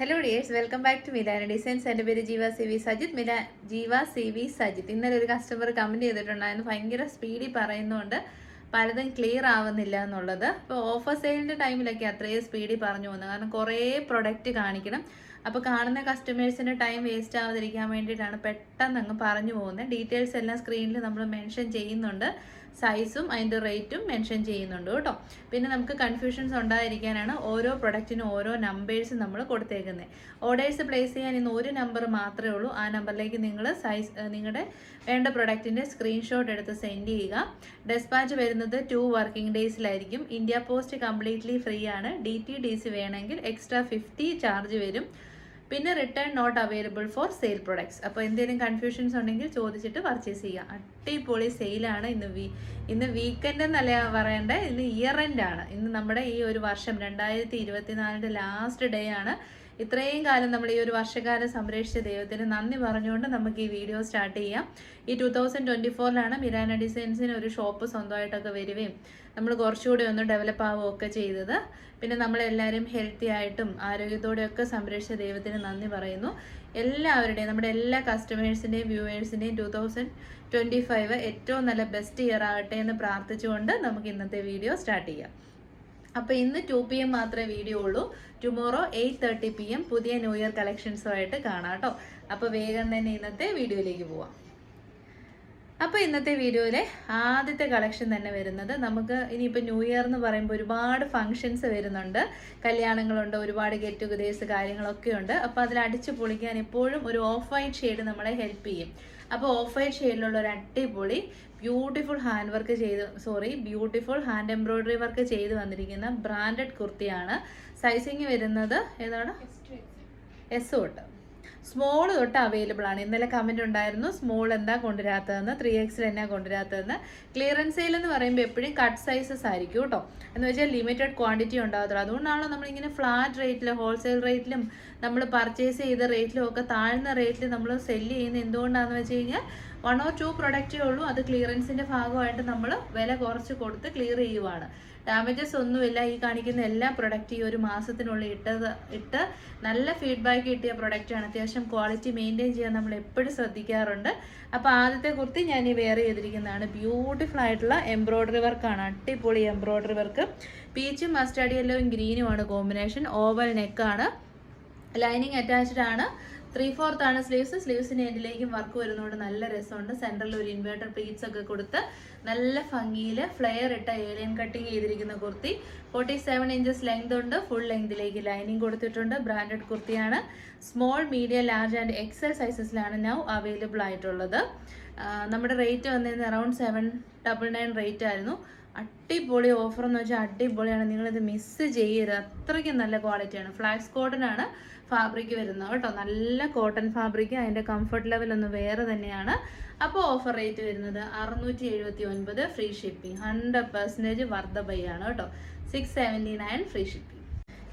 Hello dears welcome back to Milana designs എന്റെ പേര് ജീവ സി വി സജിത്. മില ജീവ സി വി സജിത്. ഇന്നലെ ഒരു കസ്റ്റമർ കമന്റ് ചെയ്തിട്ടുണ്ടായിരുന്നു ഭയങ്കര സ്പീഡിൽ പറയുന്നതുകൊണ്ട് പലതും ക്ലിയർ ആവുന്നില്ല എന്നുള്ളത്. അപ്പോൾ ഓഫർ സെയിലിന്റെ ടൈമിലൊക്കെ അത്രയും സ്പീഡിൽ പറഞ്ഞു പോകുന്നത് കാരണം കുറേ പ്രൊഡക്റ്റ് കാണിക്കണം. അപ്പോൾ കാണുന്ന കസ്റ്റമേഴ്സിന്റെ ടൈം വേസ്റ്റ് ആവാതിരിക്കാൻ വേണ്ടിയിട്ടാണ് പെട്ടെന്ന് അങ്ങ് പറഞ്ഞു പോകുന്നത്. ഡീറ്റെയിൽസ് എല്ലാം സ്ക്രീനിൽ നമ്മൾ മെൻഷൻ ചെയ്യുന്നുണ്ട്. സൈസും അതിന്റെ റേറ്റും മെൻഷൻ ചെയ്യുന്നുണ്ട് കേട്ടോ. പിന്നെ നമുക്ക് കൺഫ്യൂഷൻസ് ഉണ്ടായിരിക്കാനാണ് ഓരോ പ്രൊഡക്റ്റിനും ഓരോ നമ്പേഴ്സ് നമ്മൾ കൊടുത്തേക്കുന്നത് ഓർഡേഴ്സ് പ്ലേസ് ചെയ്യാൻ ഇന്ന് ഒരു നമ്പർ മാത്രമേ ഉള്ളൂ. ആ നമ്പറിലേക്ക് നിങ്ങൾ സൈസ് നിങ്ങളുടെ വേണ്ട പ്രൊഡക്റ്റിന്റെ സ്ക്രീൻഷോട്ട് എടുത്ത് സെൻഡ് ചെയ്യുക. ഡെസ്പാച്ച് വരുന്നത് ടു വർക്കിംഗ് ഡേയ്സിലായിരിക്കും ഇന്ത്യ പോസ്റ്റ് കംപ്ലീറ്റ്ലി ഫ്രീ ആണ്. ഡി ടി ഡി സി വേണമെങ്കിൽ എക്സ്ട്രാ ഫിഫ്റ്റി ചാർജ് വരും. പിന്നെ return not available for sale products അപ്പോൾ എന്തെങ്കിലും കൺഫ്യൂഷൻസ് ഉണ്ടെങ്കിൽ ചോദിച്ചിട്ട് പർച്ചേസ് ചെയ്യുക. അടിപൊളി സെയിലാണ് ഇന്ന് വീ ഇന്ന് വീക്കെൻഡ് എന്നല്ല പറയേണ്ട? ഇന്ന് ഇയർ എൻഡ് ആണ്. ഇന്ന് നമ്മുടെ ഈ ഒരു വർഷം രണ്ടായിരത്തി ഇരുപത്തിനാലിന്റെ ലാസ്റ്റ് ഡേ ആണ്. ഇത്രയും കാലം നമ്മൾ ഈ ഒരു വർഷകാലം സംരക്ഷിച്ച ദൈവത്തിന് നന്ദി പറഞ്ഞുകൊണ്ട് നമുക്ക് ഈ വീഡിയോ സ്റ്റാർട്ട് ചെയ്യാം. ഈ ടു തൗസൻഡ് ട്വന്റി ഫോറിലാണ് മിരാന ഡിസൈൻസിന് ഒരു ഷോപ്പ് സ്വന്തമായിട്ടൊക്കെ വരികയും നമ്മൾ കുറച്ചുകൂടി ഒന്ന് ഡെവലപ്പ് ആവുകയും ഒക്കെ ചെയ്തത്. പിന്നെ നമ്മളെല്ലാവരും ഹെൽത്തി ആയിട്ടും ആരോഗ്യത്തോടെയൊക്കെ സംരക്ഷിച്ച ദൈവത്തിന് നന്ദി പറയുന്നു. എല്ലാവരുടെയും നമ്മുടെ എല്ലാ കസ്റ്റമേഴ്സിന്റെയും വ്യൂവേഴ്സിന്റെയും ടു തൗസൻഡ് ട്വന്റി ഫൈവ് ഏറ്റവും നല്ല ബെസ്റ്റ് ഇയർ ആകട്ടെ എന്ന് പ്രാർത്ഥിച്ചുകൊണ്ട് നമുക്ക് ഇന്നത്തെ വീഡിയോ സ്റ്റാർട്ട് ചെയ്യാം. അപ്പോൾ ഇന്ന് ടു പി എം മാത്രമേ വീഡിയോ ഉള്ളൂ. Tomorrow eight thirty P M പുതിയ ന്യൂ ഇയർ കളക്ഷൻസുമായിട്ട് കാണാം കേട്ടോ. അപ്പോൾ വേഗം തന്നെ ഇന്നത്തെ വീഡിയോയിലേക്ക് പോവാം. അപ്പോൾ ഇന്നത്തെ വീഡിയോയിലെ ആദ്യത്തെ കളക്ഷൻ തന്നെ വരുന്നത് നമുക്ക് ഇനിയിപ്പോൾ ന്യൂ ഇയർ എന്ന് പറയുമ്പോൾ ഒരുപാട് ഫങ്ഷൻസ് വരുന്നുണ്ട്. കല്യാണങ്ങളുണ്ട് ഒരുപാട് ഗെറ്റ് ടുഗദേഴ്സ് കാര്യങ്ങളൊക്കെ ഉണ്ട്. അപ്പോൾ അതിൽ അടിച്ചു പൊളിക്കാൻ എപ്പോഴും ഒരു ഓഫ് വൈറ്റ് ഷെയ്ഡ് നമ്മളെ ഹെൽപ്പ് ചെയ്യും. അപ്പോൾ ഓഫ് വൈറ്റ് ഷെയ്ഡിലുള്ള ഒരു അടിപൊളി ബ്യൂട്ടിഫുൾ ഹാൻഡ് വർക്ക് ചെയ്ത് sorry beautiful hand embroidery work ചെയ്ത് വന്നിരിക്കുന്ന ബ്രാൻഡഡ് കുർത്തിയാണ്. സൈസിങ് വരുന്നത് ഏതാണ്? എസ് തൊട്ട്. സ്മോൾ തൊട്ട് അവൈലബിൾ ആണ്. ഇന്നലെ കമന്റ് ഉണ്ടായിരുന്നു സ്മോൾ എന്താ കൊണ്ടുവരാത്തതെന്ന് ത്രീ എക്സിൽ എന്നാ കൊണ്ടുവരാത്തതെന്ന്. ക്ലിയറൻസ് സെയിൽ എന്ന് പറയുമ്പോൾ എപ്പോഴും കട്ട് സൈസസ് ആയിരിക്കും കേട്ടോ. എന്ന് വെച്ചാൽ ലിമിറ്റഡ് ക്വാണ്ടിറ്റി ഉണ്ടാകത്തുള്ളൂ. അതുകൊണ്ടാണല്ലോ നമ്മളിങ്ങനെ ഫ്ലാറ്റ് റേറ്റിൽ ഹോൾസെയിൽ റേറ്റിലും നമ്മൾ പർച്ചേസ് ചെയ്ത റേറ്റിലും ഒക്കെ താഴ്ന്ന റേറ്റിൽ നമ്മൾ സെല്ല് ചെയ്യുന്നത് എന്തുകൊണ്ടാണെന്ന് വെച്ച് കഴിഞ്ഞാൽ വൺ ഓർ ടു പ്രൊഡക്റ്റേ ഉള്ളൂ. അത് ക്ലിയറൻസിന്റെ ഭാഗമായിട്ട് നമ്മൾ വില കുറച്ച് കൊടുത്ത് ക്ലിയർ ചെയ്യുവാണ്. ഡാമേജസ് ഒന്നുമില്ല. ഈ കാണിക്കുന്ന എല്ലാ പ്രൊഡക്റ്റ് ഈ ഒരു മാസത്തിനുള്ളിൽ ഇട്ടത് ഇട്ട് നല്ല ഫീഡ്ബാക്ക് കിട്ടിയ പ്രൊഡക്റ്റാണ് അത്യാവശ്യം ക്വാളിറ്റി മെയിന്റെയിൻ ചെയ്യാൻ നമ്മൾ എപ്പോഴും ശ്രദ്ധിക്കാറുണ്ട്. അപ്പോൾ ആദ്യത്തെ കുർത്തി ഞാൻ ഈ വെയർ ചെയ്തിരിക്കുന്നതാണ്. ബ്യൂട്ടിഫുൾ ആയിട്ടുള്ള എംബ്രോയ്ഡറി വർക്കാണ് അടിപൊളി എംബ്രോയ്ഡറി വർക്ക് പീച്ചും മസ്റ്റാർഡ് യെല്ലോയും ഗ്രീനുമാണ് കോമ്പിനേഷൻ ഓവൽ നെക്കാണ് ലൈനിങ് അറ്റാച്ച്ഡ് ആണ്. ത്രീ ഫോർത്ത് ആണ്. സ്ലീവ്സ് സ്ലീവ്സിന് എൻഡിലേക്കും വർക്ക് വരുന്നതുകൊണ്ട് നല്ല രസമുണ്ട്. സെൻട്രലിൽ ഒരു ഇൻവേർട്ടർ പ്ലീറ്റ്സ് ഒക്കെ കൊടുത്ത് നല്ല ഭംഗിയിൽ ഫ്ലെയർ ഇട്ട ഏലിയൻ കട്ടിങ് ചെയ്തിരിക്കുന്ന kurti. Forty seven inches length ഉണ്ട് ഫുൾ ലെങ്തിലേക്ക് ലൈനിങ് കൊടുത്തിട്ടുണ്ട്. ബ്രാൻഡഡ് കുർത്തിയാണ്. Small medium large and XL സൈസസിലാണ് now available ആയിട്ടുള്ളത്. നമ്മുടെ റേറ്റ് വന്നിരുന്നത് around seven double nine rate ആയിരുന്നു. അടിപൊളി ഓഫർ എന്ന് വെച്ചാൽ അടിപൊളിയാണ്. നിങ്ങളിത് മിസ് ചെയ്യരുത്. അത്രയ്ക്കും നല്ല ക്വാളിറ്റിയാണ് ഫ്ലാക്സ് കോട്ടൺ ആണ് ഫാബ്രിക് വരുന്നത് കേട്ടോ. നല്ല കോട്ടൺ ഫാബ്രിക് അതിന്റെ കംഫർട്ട് ലെവൽ ഒന്ന് വേറെ തന്നെയാണ്. അപ്പോൾ ഓഫർ റേറ്റ് വരുന്നത് അറുന്നൂറ്റി എഴുപത്തി ഒൻപത് free shipping hundred percentage worth buy ആണ് കേട്ടോ. Six seventy nine free shipping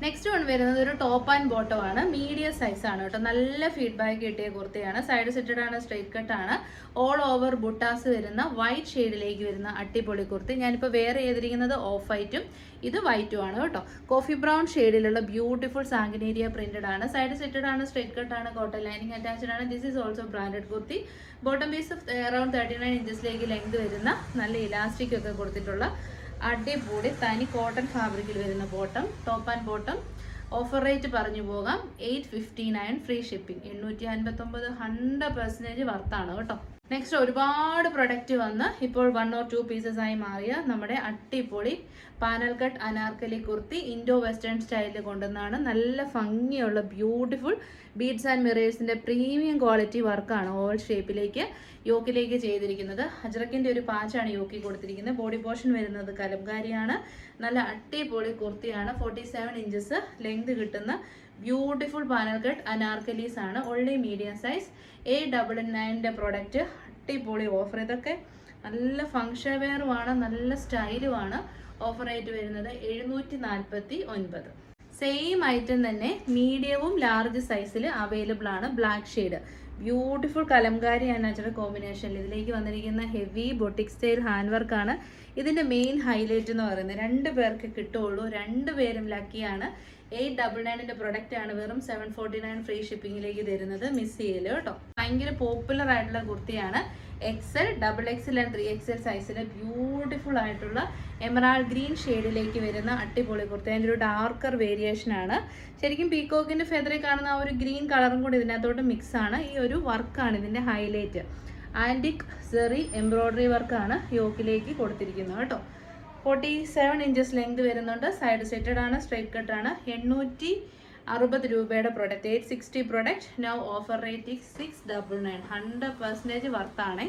next one വരുന്നത് ഒരു ടോപ്പ് ആൻഡ് ബോട്ടം ആണ്. മീഡിയം സൈസ് ആണ് കേട്ടോ. നല്ല ഫീഡ്ബാക്ക് കിട്ടിയ കുർത്തിയാണ്. സൈഡ് സെറ്റഡ് ആണ് സ്ട്രൈറ്റ് കട്ട് ആണ്. ഓൾ ഓവർ ബുട്ടാസ് വരുന്ന വൈറ്റ് ഷെയ്ഡിലേക്ക് വരുന്ന അടിപൊളി കുർത്തി. ഞാനിപ്പോൾ വേറെ ചെയ്തിരിക്കുന്നത് ഓഫ് വൈറ്റും ഇത് വൈറ്റും ആണ് കേട്ടോ. കോഫി ബ്രൗൺ ഷെയ്ഡിലുള്ള ബ്യൂട്ടിഫുൾ സാങ്കനേരിയ പ്രിന്റഡ് ആണ്. സൈഡ് സെറ്റഡ് ആണ് സ്ട്രൈറ്റ് കട്ട് ആണ് കോട്ടൺ ലൈനിങ് അറ്റാച്ച്ഡ് ആണ്. This is also branded kurti. Bottom piece around thirty nine ഇഞ്ചസിലേക്ക് length വരുന്ന നല്ല ഇലാസ്റ്റിക് ഒക്കെ കൊടുത്തിട്ടുള്ള അടിപൊളി തനി കോട്ടൺ ഫാബ്രിക്കിൽ വരുന്ന bottom top and bottom offer rate പറഞ്ഞു പോകാം. Eight fifty nine free shipping എണ്ണൂറ്റി അൻപത്തൊമ്പത് ഹൺഡ്രഡ് പെർസെന്റേജ് വർത്താണ് കേട്ടോ. നെക്സ്റ്റ് ഒരുപാട് പ്രൊഡക്റ്റ് വന്ന് ഇപ്പോൾ വൺ ഓർ ടു പീസസ് ആയി മാറിയ നമ്മുടെ അട്ടിപ്പൊളി panel cut Anarkali kurti Indo western സ്റ്റൈലിൽ കൊണ്ടുവന്നാണ്. നല്ല ഭംഗിയുള്ള ബ്യൂട്ടിഫുൾ ബീഡ്സ് ആൻഡ് മിറേഴ്സിന്റെ പ്രീമിയം ക്വാളിറ്റി വർക്കാണ് ഓവൽ ഷേപ്പിലേക്ക് യോക്കിലേക്ക് ചെയ്തിരിക്കുന്നത്. അജ്രക്കിന്റെ ഒരു പാച്ചാണ് യോക്കി കൊടുത്തിരിക്കുന്നത്. ബോഡി പോർഷൻ വരുന്നത് കലംകാരിയാണ്. നല്ല അട്ടിപൊളി കുർത്തിയാണ്. ഫോർട്ടി സെവൻ ഇഞ്ചസ് ലെങ്ത് കിട്ടുന്ന ബ്യൂട്ടിഫുൾ പാനൽ കട്ട് അനാർക്കലീസ് ആണ്. Only medium size A double നയന്റെ പ്രോഡക്റ്റ് അട്ടിപൊളി ഓഫർ ഇതൊക്കെ നല്ല ഫങ്ഷൻ വെയറുമാണ് നല്ല സ്റ്റൈലുമാണ് ഓഫർ റേറ്റ് വരുന്നത് എഴുന്നൂറ്റി നാൽപ്പത്തി ഒൻപത് സെയിം ഐറ്റം തന്നെ മീഡിയവും ലാർജ് സൈസിൽ അവൈലബിൾ ആണ് black shade beautiful Kalamkari and കോമ്പിനേഷനിൽ ഇതിലേക്ക് വന്നിരിക്കുന്ന ഹെവി ബൊട്ടിക് സ്റ്റൈൽ ഹാൻഡ് വർക്കാണ് ഇതിന്റെ മെയിൻ ഹൈലൈറ്റ് എന്ന് പറയുന്നത് രണ്ട് പേർക്ക് കിട്ടുള്ളൂ രണ്ട് പേരും ലക്കിയാണ് എയ്റ്റ് ഡബിൾ നയനിന്റെ പ്രൊഡക്റ്റ് ആണ് വെറും സെവൻ ഫോർട്ടി നയൻ ഫ്രീ ഷിപ്പിംഗിലേക്ക് തരുന്നത് മിസ് ചെയ്യൽ കേട്ടോ. ഭയങ്കര പോപ്പുലർ ആയിട്ടുള്ള കുർത്തിയാണ്. XL double XL and three XL സൈസിലെ beautiful ആയിട്ടുള്ള എമറാൾഡ് ഗ്രീൻ ഷെയ്ഡിലേക്ക് വരുന്ന അട്ടിപൊളി കുർത്തി. അതിന്റെ ഒരു ഡാർക്കർ വേരിയേഷൻ ആണ്. ശരിക്കും പീക്കോക്കിന്റെ ഫെദറിൽ കാണുന്ന ആ ഒരു ഗ്രീൻ കളറും കൂടി ഇതിനകത്തോട്ട് മിക്സ് ആണ്. ഈ ഒരു വർക്കാണ് ഇതിന്റെ ഹൈലൈറ്റ് ആന്റിക് സെറി എംബ്രോയ്ഡറി വർക്കാണ് യോക്കിലേക്ക് കൊടുത്തിരിക്കുന്നത് കേട്ടോ. ഫോർട്ടി സെവൻ ഇഞ്ചസ് ലെങ്ത് വരുന്നുണ്ട്. സൈഡ് സെറ്റഡ് ആണ് സ്ട്രൈറ്റ് ആണ്. എണ്ണൂറ്റി അറുപത് രൂപയുടെ product eight sixty product now offer rate six double nine hundred percentage വർത്താണേ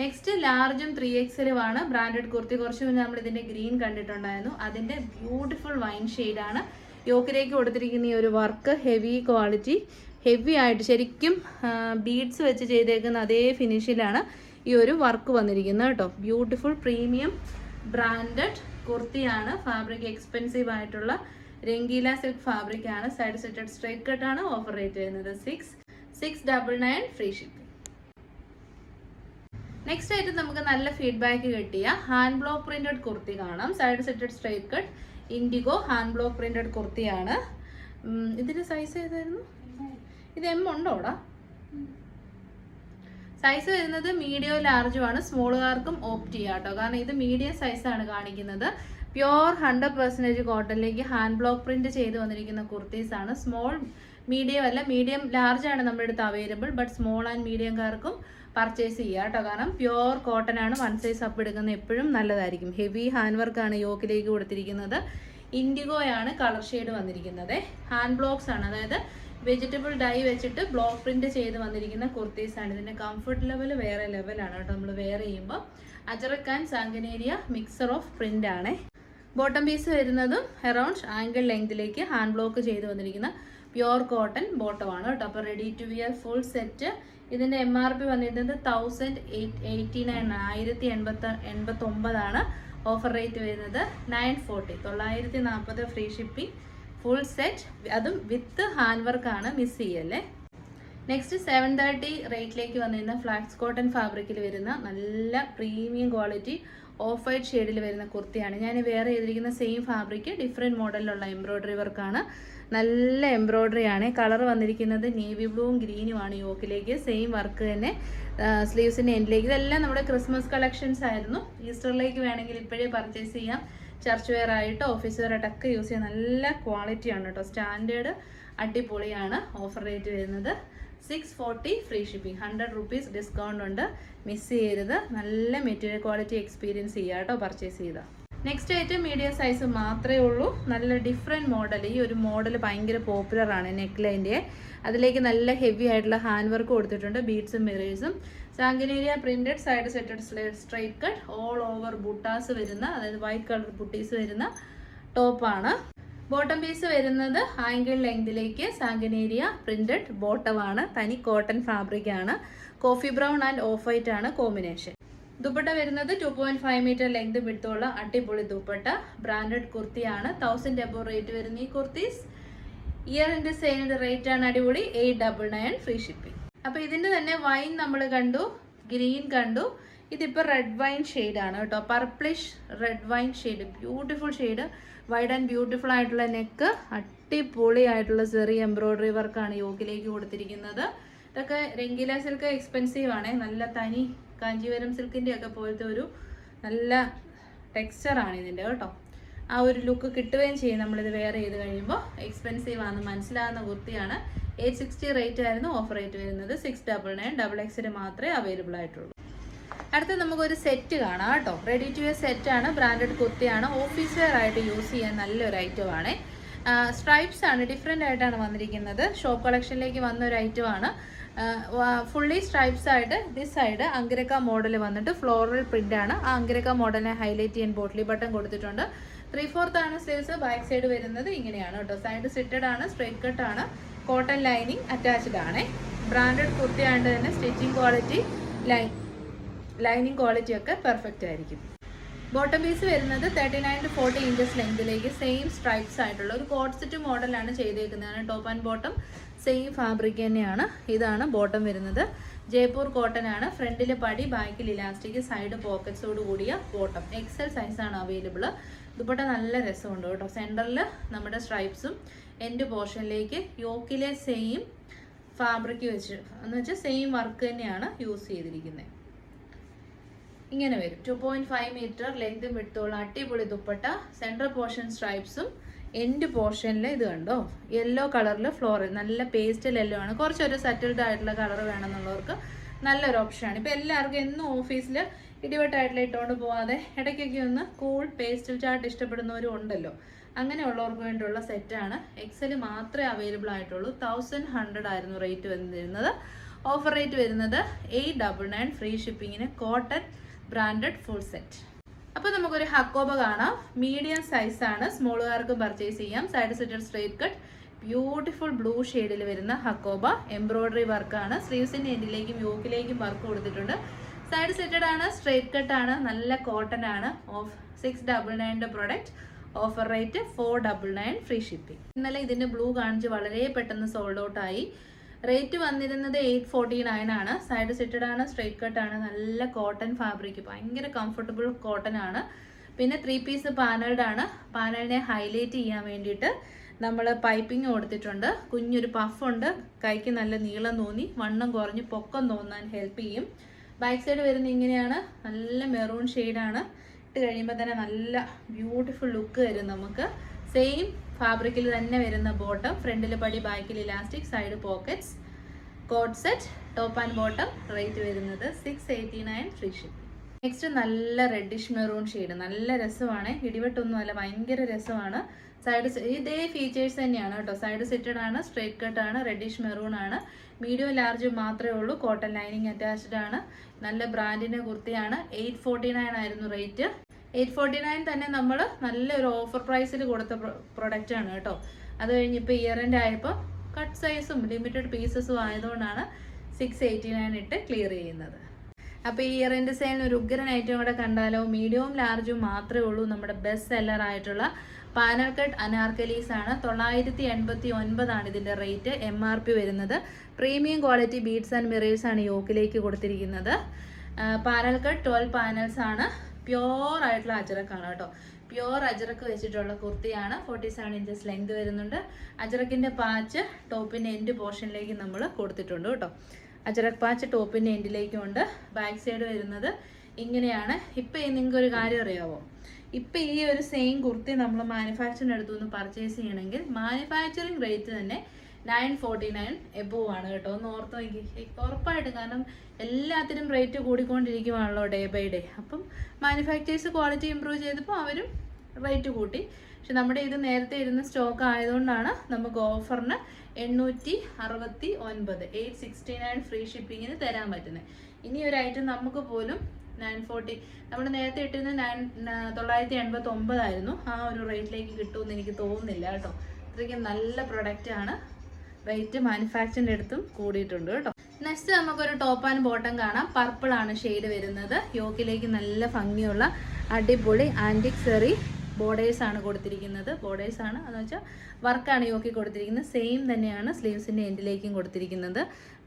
next ലാർജും ത്രീ എക്സലുമാണ് ബ്രാൻഡഡ് കുർത്തി കുറച്ച് മുന്നേ നമ്മൾ ഇതിന്റെ ഗ്രീൻ കണ്ടിട്ടുണ്ടായിരുന്നു. അതിന്റെ ബ്യൂട്ടിഫുൾ വൈൻ ആണ്. യോക്കിലേക്ക് കൊടുത്തിരിക്കുന്ന ഈ ഒരു വർക്ക് ഹെവി ക്വാളിറ്റി ഹെവി ആയിട്ട് ശരിക്കും ബീഡ്സ് വെച്ച് ചെയ്തേക്കുന്ന അതേ ഫിനിഷിലാണ് ഈ ഒരു വർക്ക് വന്നിരിക്കുന്നത് കേട്ടോ. ബ്യൂട്ടിഫുൾ പ്രീമിയം ബ്രാൻഡഡ് കുർത്തിയാണ് ഫാബ്രിക് എക്സ്പെൻസീവ് ആയിട്ടുള്ള രംഗീല സിൽക്ക് ഫാബ്രിക് ആണ് സൈഡ് സെറ്റഡ് സ്ട്രൈറ്റ് കട്ട് ആണ് ഓഫർ റേറ്റ് വരുന്നത് six six double nine free shipping next ആയിട്ട് നമുക്ക് നല്ല ഫീഡ്ബാക്ക് കിട്ടിയ ഹാൻഡ് ബ്ലോക്ക് പ്രിന്റഡ് കുർത്തി കാണാം. Side slitted straight cut indigo hand block printed കുർത്തിയാണ്. ഇതിന്റെ സൈസ് ഏതായിരുന്നു? ഇത് എം ഉണ്ടോടാ സൈസ് വരുന്നത് മീഡിയം ലാർജും ആണ്. സ്മോളുകാർക്കും ഓപ്റ്റ് ചെയ്യാം കേട്ടോ. കാരണം ഇത് മീഡിയം സൈസാണ് കാണിക്കുന്നത്. പ്യോർ ഹൺഡ്രഡ് പെർസെന്റേജ് കോട്ടണിലേക്ക് ഹാൻഡ് ബ്ലോക്ക് പ്രിന്റ് ചെയ്ത് വന്നിരിക്കുന്ന കുർത്തീസ് ആണ്. സ്മോൾ മീഡിയം അല്ല മീഡിയം ലാർജ് ആണ് നമ്മുടെ അടുത്ത് അവൈലബിൾ ബട്ട് സ്മോൾ ആൻഡ് മീഡിയംകാർക്കും പർച്ചേസ് ചെയ്യുക കേട്ടോ. കാരണം പ്യോർ കോട്ടൺ ആണ് വൺ സൈസ് അപ്പ് എടുക്കുന്നത് എപ്പോഴും നല്ലതായിരിക്കും. ഹെവി ഹാൻഡ് വർക്കാണ് യോക്കിലേക്ക് കൊടുത്തിരിക്കുന്നത്. ഇൻഡിഗോയാണ് കളർ ഷെയ്ഡ് വന്നിരിക്കുന്നത്. ഹാൻഡ് ബ്ലോക്സ് ആണ്. അതായത് വെജിറ്റബിൾ ഡൈ വെച്ചിട്ട് ബ്ലോക്ക് പ്രിന്റ് ചെയ്ത് വന്നിരിക്കുന്ന കുർത്തീസ് ആണ്. ഇതിന്റെ കംഫർട്ട് ലെവൽ വേറെ ലെവലാണ് കേട്ടോ. നമ്മൾ വെയർ ചെയ്യുമ്പോൾ Ajrak and Sanganeria mixer of print ആണ്. ബോട്ടം പീസ് വരുന്നതും അറൌണ്ട് ആംഗിൾ ലെങ്തിലേക്ക് ഹാൻഡ് ബ്ലോക്ക് ചെയ്ത് വന്നിരിക്കുന്ന പ്യുവർ കോട്ടൺ ബോട്ടം ആണ് കേട്ടോ. അപ്പോൾ ready to wear full set ഇതിന്റെ എം ആർ പി വന്നിരുന്നത് തൗസൻഡ് എയ്റ്റി നയൻ ആയിരത്തി എൺപത്തി എൺപത്തി ഒമ്പതാണ് ഓഫർ റേറ്റ് വരുന്നത്. നയൻ ഫോർട്ടി തൊള്ളായിരത്തി നാൽപ്പത് ഫ്രീ ഷിപ്പിംഗ് ഫുൾ സെറ്റ് അതും വിത്ത് ഹാൻഡ് വർക്ക് ആണ് മിസ് ചെയ്യല്ലേ? നെക്സ്റ്റ് സെവൻ തേർട്ടി റേറ്റിലേക്ക് വന്നിരുന്ന ഫ്ലാക്സ് കോട്ടൺ ഫാബ്രിക്കിൽ വരുന്ന നല്ല പ്രീമിയം ക്വാളിറ്റി ഓഫ് വൈറ്റ് ഷെയ്ഡിൽ വരുന്ന കുർത്തിയാണ്. ഞാൻ വേറെ ചെയ്തിരിക്കുന്ന സെയിം ഫാബ്രിക് ഡിഫറെന്റ് മോഡലിലുള്ള എംബ്രോയ്ഡറി വർക്കാണ് നല്ല എംബ്രോയ്ഡറി ആണ്. കളർ വന്നിരിക്കുന്നത് നേവി ബ്ലൂവും ഗ്രീനുമാണ് യോക്കിലേക്ക്. സെയിം വർക്ക് തന്നെ സ്ലീവ്സിന്റെ എൻഡിലേക്ക് ഇതെല്ലാം നമ്മുടെ ക്രിസ്മസ് കളക്ഷൻസ് ആയിരുന്നു. ഈസ്റ്ററിലേക്ക് വേണമെങ്കിൽ ഇപ്പോഴേ പർച്ചേസ് ചെയ്യാം. ചർച്ച് വെയർ ആയിട്ട് ഓഫീസ് വെയർ ആയിട്ടൊക്കെ യൂസ് ചെയ്യാൻ നല്ല ക്വാളിറ്റി ആണ് കേട്ടോ സ്റ്റാൻഡേർഡ് അടിപൊളിയാണ് ഓഫർ റേറ്റ് വരുന്നത്. Six forty free shipping hundred rupees discount ഉണ്ട്. മിസ് ചെയ്യരുത്. നല്ല മെറ്റീരിയൽ ക്വാളിറ്റി എക്സ്പീരിയൻസ് ചെയ്യുക കേട്ടോ പർച്ചേസ് ചെയ്താൽ നെക്സ്റ്റ് ഐറ്റം മീഡിയം സൈസ് മാത്രമേ ഉള്ളൂ. നല്ല ഡിഫറെന്റ് മോഡൽ ഈ ഒരു മോഡൽ ഭയങ്കര പോപ്പുലർ ആണ് നെക്ക് ലൈന്റെ അതിലേക്ക് നല്ല ഹെവി ആയിട്ടുള്ള ഹാൻഡ് വർക്ക് കൊടുത്തിട്ടുണ്ട് ബീഡ്സും മിറേഴ്സും Sanganeria printed side slitted straight cut all over butas വരുന്ന അതായത് വൈറ്റ് കളർ ബുട്ടീസ് വരുന്ന ടോപ്പാണ് ബോട്ടം പീസ് വരുന്നത് ആംഗിൾ ലെങ്തിലേക്ക് സാങ്കനേരിയ പ്രിന്റഡ് ബോട്ടമാണ് തനി കോട്ടൺ ഫാബ്രിക് ആണ്. Coffee brown and off white ആണ് കോമ്പിനേഷൻ ദുപ്പട്ട വരുന്നത് two point five metre length വിടുത്തുള്ള അടിപൊളി ദുപ്പട്ട. ബ്രാൻഡഡ് കുർത്തിയാണ് തൗസൻഡ് എബോ റേറ്റ് വരുന്ന ഈ കുർത്തീസ് ഇയറിന്റെ സെയിലിന്റെ റേറ്റ് ആണ് അടിപൊളി. Eight double nine free shipping അപ്പൊ ഇതിന്റെ തന്നെ വൈൻ നമ്മൾ കണ്ടു ഗ്രീൻ കണ്ടു. ഇതിപ്പോ റെഡ് വൈൻ ആണ് കേട്ടോ. Purplish red wine shade beautiful shade wide and beautiful ആയിട്ടുള്ള നെക്ക് അടിപൊളി ആയിട്ടുള്ള ചെറിയ എംബ്രോയിഡറി വർക്കാണ് യോഗിലേക്ക് കൊടുത്തിരിക്കുന്നത്. ഇതൊക്കെ രംഗീല സിൽക്ക് എക്സ്പെൻസീവ് ആണ്. നല്ല തനി കാഞ്ചീവരം സിൽക്കിന്റെ ഒക്കെ പോലത്തെ ഒരു നല്ല ടെക്സ്ചർ ആണ് ഇതിന്റെ കേട്ടോ. ആ ഒരു ലുക്ക് കിട്ടുകയും ചെയ്യും. നമ്മളിത് വെയർ ചെയ്ത് കഴിയുമ്പോൾ എക്സ്പെൻസീവ് ആണെന്ന് മനസ്സിലാകുന്ന കുർത്തിയാണ്. എയ്റ്റ് സിക്സ്റ്റി റേറ്റ് ആയിരുന്നു ഓഫർ റേറ്റ് വരുന്നത്. സിക്സ് ഡബിൾ നയൻ ഡബിൾ എക്സിന് മാത്രമേ അവൈലബിൾ ആയിട്ടുള്ളൂ. അടുത്ത നമുക്കൊരു സെറ്റ് കാണാം കേട്ടോ. റെഡി ടു വെയർ ആണ്. ബ്രാൻഡഡ് കുർത്തിയാണ്. ഓഫീസ് വെയർ ആയിട്ട് യൂസ് ചെയ്യാൻ നല്ലൊരു ഐറ്റം ആണ്. സ്ട്രൈപ്സ് ആണ്. ഡിഫറെന്റ് ആയിട്ടാണ് വന്നിരിക്കുന്നത്. ഷോപ്പ് കളക്ഷനിലേക്ക് വന്ന ഒരു ഐറ്റം ആണ്. ഫുള്ളി സ്ട്രൈപ്സ് ആയിട്ട് ദിസ് സൈഡ് അങ്കിരക്ക മോഡൽ വന്നിട്ട് ഫ്ലോറൽ പ്രിന്റ് ആണ്. ആ അങ്കിരക്ക മോഡലിനെ ഹൈലൈറ്റ് ചെയ്യാൻ ബോട്ടിലി ബട്ടൺ കൊടുത്തിട്ടുണ്ട്. ത്രീ ഫോർത്ത് ആണ് സ്ലീവ്സ് ബാക്ക് സൈഡ് വരുന്നത് ഇങ്ങനെയാണ് കേട്ടോ. സൈഡ് സിറ്റഡ് ആണ് സ്ട്രെയിറ്റ് കട്ട് ആണ് കോട്ടൺ ലൈനിങ് അറ്റാച്ച്ഡ് ആണ്. ബ്രാൻഡഡ് കുർത്തി ആയതുകൊണ്ട് തന്നെ stitching quality line lining quality ഒക്കെ പെർഫെക്റ്റ് ആയിരിക്കും. ബോട്ടം പീസ് വരുന്നത് thirty nine to forty inches ലെങ്തിലേക്ക് same stripes ആയിട്ടുള്ള ഒരു കോട്ട് സെറ്റ് മോഡലാണ് ചെയ്തേക്കുന്നത്. Top and bottom same fabric തന്നെയാണ്. ഇതാണ് ബോട്ടം വരുന്നത്. ജയ്പൂർ കോട്ടൺ ആണ്. ഫ്രണ്ടിൽ പടി ബാക്കിൽ ഇലാസ്റ്റിക് സൈഡ് പോക്കറ്റ്സോട് കൂടിയ ബോട്ടം എക്സൽ സൈസ് ആണ് അവൈലബിൾ ദുപ്പട്ട നല്ല രസമുണ്ട് കേട്ടോ. സെന്ററിൽ നമ്മുടെ സ്ട്രൈപ്സും എൻഡ് പോർഷനിലേക്ക് യോക്കിലെ സെയിം ഫാബ്രിക് വെച്ച് എന്ന് വെച്ചാൽ സെയിം വർക്ക് തന്നെയാണ് യൂസ് ചെയ്തിരിക്കുന്നത് ഇങ്ങനെ വരും. ടു പോയിന്റ് ഫൈവ് മീറ്റർ ലെങ്തും വിട്ടുള്ള അടിപൊളി ദുപ്പട്ട സെൻട്രൽ പോർഷൻ സ്ട്രൈപ്സും എൻഡ് പോർഷനിൽ ഇത് കണ്ടോ? യെല്ലോ കളറിൽ ഫ്ലോറൽ നല്ല പേസ്റ്റൽ യെല്ലോ ആണ്. കുറച്ചൊരു സെറ്റിൽഡ് ആയിട്ടുള്ള കളർ വേണമെന്നുള്ളവർക്ക് നല്ലൊരു ഓപ്ഷനാണ് ഇപ്പോൾ എല്ലാവർക്കും എന്നും ഓഫീസിൽ ഇടിവെട്ടായിട്ടുള്ള ഇട്ടുകൊണ്ട് പോവാതെ ഇടയ്ക്കൊക്കെ ഒന്ന് കൂൾ പേസ്റ്റൽ ചാർട്ട് ഇഷ്ടപ്പെടുന്നവരും ഉണ്ടല്ലോ. അങ്ങനെയുള്ളവർക്ക് വേണ്ടിയുള്ള സെറ്റാണ് എക്സൽ മാത്രമേ അവൈലബിൾ ആയിട്ടുള്ളൂ. തൗസൻഡ് ഹൺഡ്രഡ് ആയിരുന്നു റേറ്റ് വന്നിരുന്നത്. ഓഫർ റേറ്റ് വരുന്നത് എയ്റ്റ് ഡബിൾ നയൻ ഫ്രീ ഷിപ്പിങ്ങിന് കോട്ടൺ ബ്രാൻഡഡ് ഫുൾ സെറ്റ് അപ്പോൾ നമുക്കൊരു ഹക്കോബ കാണാം. മീഡിയം സൈസാണ് സ്മോളുകാർക്ക് പർച്ചേസ് ചെയ്യാം. Side slitted straight cut beautiful blue ഷെയ്ഡിൽ വരുന്ന ഹക്കോബ. എംബ്രോയ്ഡറി വർക്കാണ് സ്ലീവ്സിന്റെ എൻഡിലേക്കും യോക്കിലേക്കും വർക്ക് കൊടുത്തിട്ടുണ്ട്. സൈഡ് സെറ്റഡ് ആണ് സ്ട്രേറ്റ് കട്ട് ആണ് നല്ല കോട്ടൺ ആണ്. Of six double നയന്റെ product offer rate four double nine free shipping ഇന്നലെ ഇതിന്റെ ബ്ലൂ കാണിച്ച് വളരെ പെട്ടെന്ന് സോൾഡ് ഔട്ട് ആയി. റേറ്റ് വന്നിരുന്നത് എയ്റ്റ് ഫോർട്ടി നയൻ ആണ്. സൈഡ് സെറ്റഡ് ആണ് സ്ട്രേറ്റ് കട്ട് ആണ് നല്ല കോട്ടൺ ഫാബ്രിക് ഭയങ്കര കംഫർട്ടബിൾ കോട്ടൺ ആണ്. പിന്നെ ത്രീ പീസ് പാനൽഡ് ആണ്. പാനലിനെ ഹൈലൈറ്റ് ചെയ്യാൻ വേണ്ടിയിട്ട് നമ്മൾ പൈപ്പിംഗ് കൊടുത്തിട്ടുണ്ട്. കുഞ്ഞൊരു പഫുണ്ട് കൈക്ക് നല്ല നീളം തോന്നി. വണ്ണം കുറഞ്ഞ് പൊക്കം തോന്നാൻ ഹെൽപ്പ് ചെയ്യും. ബാക്ക് സൈഡ് വരുന്ന ഇങ്ങനെയാണ്. നല്ല മെറൂൺ ഷെയ്ഡാണ്. ഇട്ട് കഴിയുമ്പോൾ തന്നെ നല്ല ബ്യൂട്ടിഫുൾ ലുക്ക് വരും നമുക്ക്. സെയിം ഫാബ്രിക്കിൽ തന്നെ വരുന്ന ബോട്ടം ഫ്രണ്ടിൽ പടി ബാക്കിൽ elastic side pockets coord set top and bottom rate വരുന്നത് six eighty nine free ship next നല്ല റെഡിഷ് മെറൂൺ ഷെയ്ഡ്. നല്ല രസമാണ്. ഇടിവെട്ടൊന്നും അല്ല ഭയങ്കര രസമാണ്. സൈഡ് ഇതേ ഫീച്ചേഴ്സ് തന്നെയാണ് കേട്ടോ. സൈഡ് സെറ്റഡ് ആണ് സ്ട്രേറ്റ് കട്ട് ആണ് റെഡിഷ് മെറൂൺ ആണ്. മീഡിയം ലാർജ് മാത്രമേ ഉള്ളൂ. കോട്ടൺ ലൈനിങ് അറ്റാച്ച്ഡ് ആണ്. നല്ല ബ്രാൻഡിന്റെ കുർത്തിയാണ്. എയ്റ്റ് ഫോർട്ടി നയൻ ആയിരുന്നു റേറ്റ് എയ്റ്റ് ഫോർട്ടി നയൻ തന്നെ നമ്മൾ നല്ലൊരു ഓഫർ പ്രൈസിൽ കൊടുത്ത പ്രൊഡക്റ്റ് ആണ് കേട്ടോ. അത് കഴിഞ്ഞ് ഇപ്പോൾ ഇയർ എൻഡ് ആയപ്പോൾ കട്ട് സൈസും ലിമിറ്റഡ് പീസസും ആയതുകൊണ്ടാണ് സിക്സ് എയ്റ്റി നയൻ ഇട്ട് ക്ലിയർ ചെയ്യുന്നത്. അപ്പോൾ ഈ ഇയർ എൻഡ് ഒരു ഉഗ്രൻ ഐറ്റം കൂടെ കണ്ടാലോ? മീഡിയവും ലാർജും മാത്രമേ ഉള്ളൂ. നമ്മുടെ ബെസ്റ്റ് സെല്ലർ ആയിട്ടുള്ള പാനൽ കട്ട് അനാർക്കലീസ് ആണ്. തൊള്ളായിരത്തി എൺപത്തി ഒൻപതാണ് ഇതിന്റെ റേറ്റ് എം ആർ പി വരുന്നത്. Premium quality beads and mirrors ആണ് യോക്കിലേക്ക് കൊടുത്തിരിക്കുന്നത്. പാനൽ കട്ട് ട്വൽവ് പാനൽസ് ആണ്. പ്യോർ ആയിട്ടുള്ള അജറക്കാണ് കേട്ടോ. പ്യോർ അജറക്ക് വെച്ചിട്ടുള്ള കുർത്തിയാണ്. ഫോർട്ടി സെവൻ ഇഞ്ചസ് ലെങ്ത് വരുന്നുണ്ട്. അജറക്കിന്റെ പാച്ച് ടോപ്പിന്റെ എൻഡ് പോർഷനിലേക്ക് നമ്മൾ കൊടുത്തിട്ടുണ്ട് കേട്ടോ. അജറക് പാച്ച് ടോപ്പിന്റെ എൻഡിലേക്കും ഉണ്ട് ബാക്ക് സൈഡ് വരുന്നത് ഇങ്ങനെയാണ്. ഇപ്പം നിങ്ങൾക്ക് ഒരു കാര്യം അറിയാവോ? ഇപ്പം ഈ ഒരു സെയിം കുർത്തി നമ്മൾ മാനുഫാക്ചറിന്റെ അടുത്തു നിന്ന് പർച്ചേസ് ചെയ്യണമെങ്കിൽ മാനുഫാക്ചറിങ് റേറ്റ് തന്നെ നയൻ ഫോർട്ടി നയൻ എബോവ് ആണ് കേട്ടോ. ഒന്ന് ഓർത്ത് നോക്കി. ഉറപ്പായിട്ടും കാരണം എല്ലാത്തിനും റേറ്റ് കൂടിക്കൊണ്ടിരിക്കുവാണല്ലോ ഡേ ബൈ ഡേ അപ്പം മാനുഫാക്ചേഴ്സ് ക്വാളിറ്റി ഇമ്പ്രൂവ് ചെയ്തപ്പോൾ അവരും റേറ്റ് കൂട്ടി. പക്ഷെ നമ്മുടെ ഇത് നേരത്തെ ഇരുന്ന സ്റ്റോക്ക് ആയതുകൊണ്ടാണ് നമുക്ക് ഓഫറിന് എണ്ണൂറ്റി അറുപത്തി ഒൻപത് എയ്റ്റ് സിക്സ്റ്റി നയൻ ഫ്രീ ഷിപ്പിങ്ങിന് തരാൻ പറ്റുന്നത്. ഇനി ഒരു ഐറ്റം നമുക്ക് പോലും നയൻ ഫോർട്ടി നമ്മൾ നേരത്തെ ഇട്ടിരുന്ന നയൻ തൊള്ളായിരത്തി എൺപത്തി ഒമ്പതായിരുന്നു ആ ഒരു റേറ്റിലേക്ക് കിട്ടുമെന്ന് എനിക്ക് തോന്നുന്നില്ല കേട്ടോ. അത്രയ്ക്കും നല്ല പ്രൊഡക്റ്റാണ് റേറ്റ് മാനുഫാക്ചറിന്റെ അടുത്തും കൂടിയിട്ടുണ്ട് കേട്ടോ. നെക്സ്റ്റ് നമുക്കൊരു ടോപ്പ് ആൻഡ് ബോട്ടം കാണാം. പർപ്പിൾ ആണ് ഷെയ്ഡ് വരുന്നത്. യോക്കിലേക്ക് നല്ല ഭംഗിയുള്ള അടിപൊളി ആന്റിക് സെറി ബോർഡേഴ്സ് ആണ് കൊടുത്തിരിക്കുന്നത്. ബോർഡേഴ്സ് ആണ്. എന്ന് വെച്ചാൽ വർക്കാണ് യോക്കി കൊടുത്തിരിക്കുന്നത്. സെയിം തന്നെയാണ് സ്ലീവ്സിന്റെ എൻഡിലേക്കും കൊടുത്തിരിക്കുന്നത്.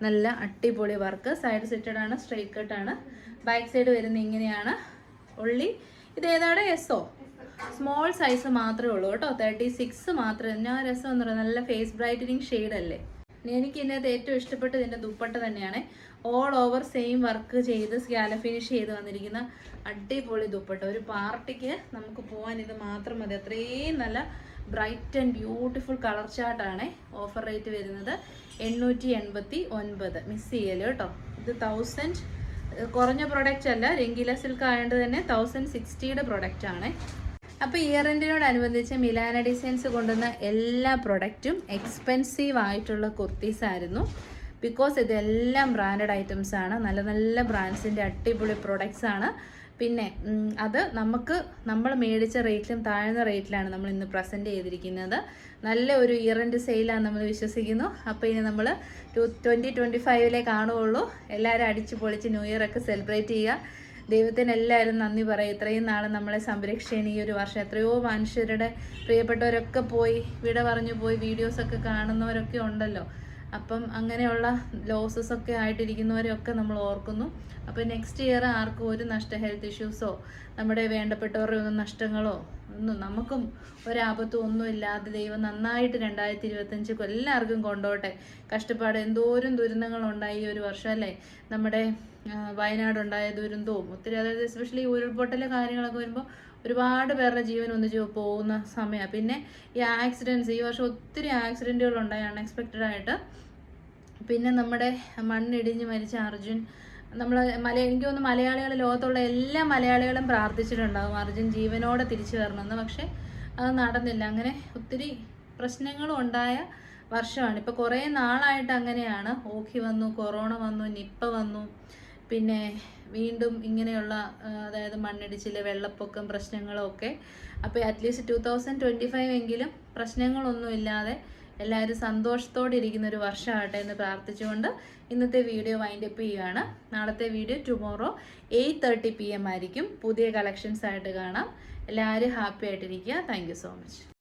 നല്ല അടിപൊളി വർക്ക് സൈഡ് സെറ്റഡ് ആണ് സ്ട്രൈറ്റ് കട്ട് ആണ്. ബാക്ക് സൈഡ് വരുന്ന ഇങ്ങനെയാണ്. ഉള്ളി. ഇത് ഏതാണ്? എസ്ഒ സ്മോൾ സൈസ് മാത്രമേ ഉള്ളൂ കേട്ടോ. തേർട്ടി സിക്സ് മാത്രമേ. ഞാൻ രസം എന്ന് പറയുന്നത് നല്ല ഫേസ് ബ്രൈറ്റനിങ് ഷെയ്ഡ് അല്ലേ? എനിക്ക് ഇതിനകത്ത് ഏറ്റവും ഇഷ്ടപ്പെട്ടത് ഇതിന്റെ ദുപ്പട്ട തന്നെയാണ്. ഓൾ ഓവർ സെയിം വർക്ക് ചെയ്ത് സ്കാല ഫിനിഷ് ചെയ്ത് വന്നിരിക്കുന്ന അടിപൊളി ദുപ്പട്ട. ഒരു പാർട്ടിക്ക് നമുക്ക് പോകാൻ ഇത് മാത്രം മതി. അത്രയും നല്ല ബ്രൈറ്റ് ആൻഡ് ബ്യൂട്ടിഫുൾ കളർ ചാർട്ടാണ് ഓഫർ റേറ്റ് വരുന്നത് എണ്ണൂറ്റി എൺപത്തി ഒൻപത് മിസ് ചെയ്യൽ കേട്ടോ. ഇത് തൗസൻഡ് കുറഞ്ഞ പ്രൊഡക്റ്റ് അല്ല. രംഗീല സിൽക്ക് ആയതുകൊണ്ട് തന്നെ തൗസൻഡ് സിക്സ്റ്റിയുടെ പ്രൊഡക്റ്റ് ആണ്. അപ്പോൾ ഇയർ എൻഡിനോടനുബന്ധിച്ച് മിലാന ഡിസൈൻസ് കൊണ്ടുവന്ന എല്ലാ പ്രൊഡക്റ്റും എക്സ്പെൻസീവ് ആയിട്ടുള്ള കുർത്തീസ് ആയിരുന്നു ബിക്കോസ് ഇതെല്ലാം ബ്രാൻഡഡ് ഐറ്റംസ് ആണ്. നല്ല നല്ല ബ്രാൻഡ്സിന്റെ അടിപൊളി പ്രൊഡക്ട്സ് ആണ്. പിന്നെ അത് നമുക്ക് നമ്മൾ മേടിച്ച റേറ്റിലും താഴ്ന്ന റേറ്റിലാണ് നമ്മൾ ഇന്ന് പ്രസന്റ് ചെയ്തിരിക്കുന്നത്. നല്ല ഒരു ഇയർ സെയിലാണ് നമ്മൾ വിശ്വസിക്കുന്നു. അപ്പോൾ ഇനി നമ്മൾ ടു ട്വന്റി ട്വന്റി ഫൈവിലേ കാണുകയുള്ളൂ. എല്ലാവരും അടിച്ചു പൊളിച്ച് ന്യൂ ഇയർ ഒക്കെ സെലിബ്രേറ്റ് ചെയ്യുക. ദൈവത്തിന് എല്ലാവരും നന്ദി പറയും ഇത്രയും നാൾ നമ്മളെ സംരക്ഷിക്കാൻ ഈ ഒരു വർഷം എത്രയോ മനുഷ്യരുടെ പ്രിയപ്പെട്ടവരൊക്കെ പോയി വിട പറഞ്ഞു പോയി വീഡിയോസൊക്കെ കാണുന്നവരൊക്കെ ഉണ്ടല്ലോ. അപ്പം അങ്ങനെയുള്ള ലോസസ് ഒക്കെ ആയിട്ടിരിക്കുന്നവരെയൊക്കെ നമ്മൾ ഓർക്കുന്നു. അപ്പോൾ നെക്സ്റ്റ് ഇയർ ആർക്കും ഒരു നഷ്ട ഹെൽത്ത് ഇഷ്യൂസോ നമ്മുടെ വേണ്ടപ്പെട്ടവരുടെ ഒന്നും നഷ്ടങ്ങളോ ഒന്നും നമുക്കും ഒരാപത്തും ഒന്നും ഇല്ലാതെ ദൈവം നന്നായിട്ട് രണ്ടായിരത്തി ഇരുപത്തഞ്ച് എല്ലാവർക്കും കൊണ്ടോട്ടെ. കഷ്ടപ്പാട് എന്തോരം ദുരന്തങ്ങളുണ്ടായി ഈ ഒരു വർഷം അല്ലേ? നമ്മുടെ വയനാടുണ്ടായ ദുരന്തവും ഒത്തിരി അതായത് എസ്പെഷ്യലി ഉരുൾപൊട്ടലെ കാര്യങ്ങളൊക്കെ വരുമ്പോൾ ഒരുപാട് പേരുടെ ജീവൻ ഒന്നിച്ച് പോകുന്ന സമയമാണ് പിന്നെ ഈ ആക്സിഡൻസ് ഈ വർഷം ഒത്തിരി ആക്സിഡന്റുകൾ ഉണ്ടായി അൺഎക്സ്പെക്റ്റഡ് ആയിട്ട്. പിന്നെ നമ്മുടെ മണ്ണിടിഞ്ഞ് മരിച്ച അർജുൻ നമ്മൾ മല എനിക്ക് തോന്നുന്നു മലയാളികൾ ലോകത്തുള്ള എല്ലാ മലയാളികളും പ്രാർത്ഥിച്ചിട്ടുണ്ടാകും അർജുൻ ജീവനോടെ തിരിച്ചു വരണമെന്ന് പക്ഷേ അത് നടന്നില്ല. അങ്ങനെ ഒത്തിരി പ്രശ്നങ്ങളും ഉണ്ടായ വർഷമാണ്. ഇപ്പോൾ കുറേ നാളായിട്ട് അങ്ങനെയാണ്. ഓഖി വന്നു കൊറോണ വന്നു നിപ്പ വന്നു. പിന്നെ വീണ്ടും ഇങ്ങനെയുള്ള അതായത് മണ്ണിടിച്ചിൽ വെള്ളപ്പൊക്കം പ്രശ്നങ്ങളൊക്കെ. അപ്പോൾ at least two thousand twenty five എങ്കിലും പ്രശ്നങ്ങളൊന്നും ഇല്ലാതെ എല്ലാവരും സന്തോഷത്തോടെ ഇരിക്കുന്ന ഒരു വർഷമാകട്ടെ എന്ന് പ്രാർത്ഥിച്ചുകൊണ്ട് ഇന്നത്തെ വീഡിയോ വൈൻഡ് അപ്പ് ചെയ്യുകയാണ്. നാളത്തെ video tomorrow eight thirty P M ആയിരിക്കും. പുതിയ കളക്ഷൻസ് ആയിട്ട് കാണാം. എല്ലാവരും ഹാപ്പി ആയിട്ടിരിക്കുക. Thank so much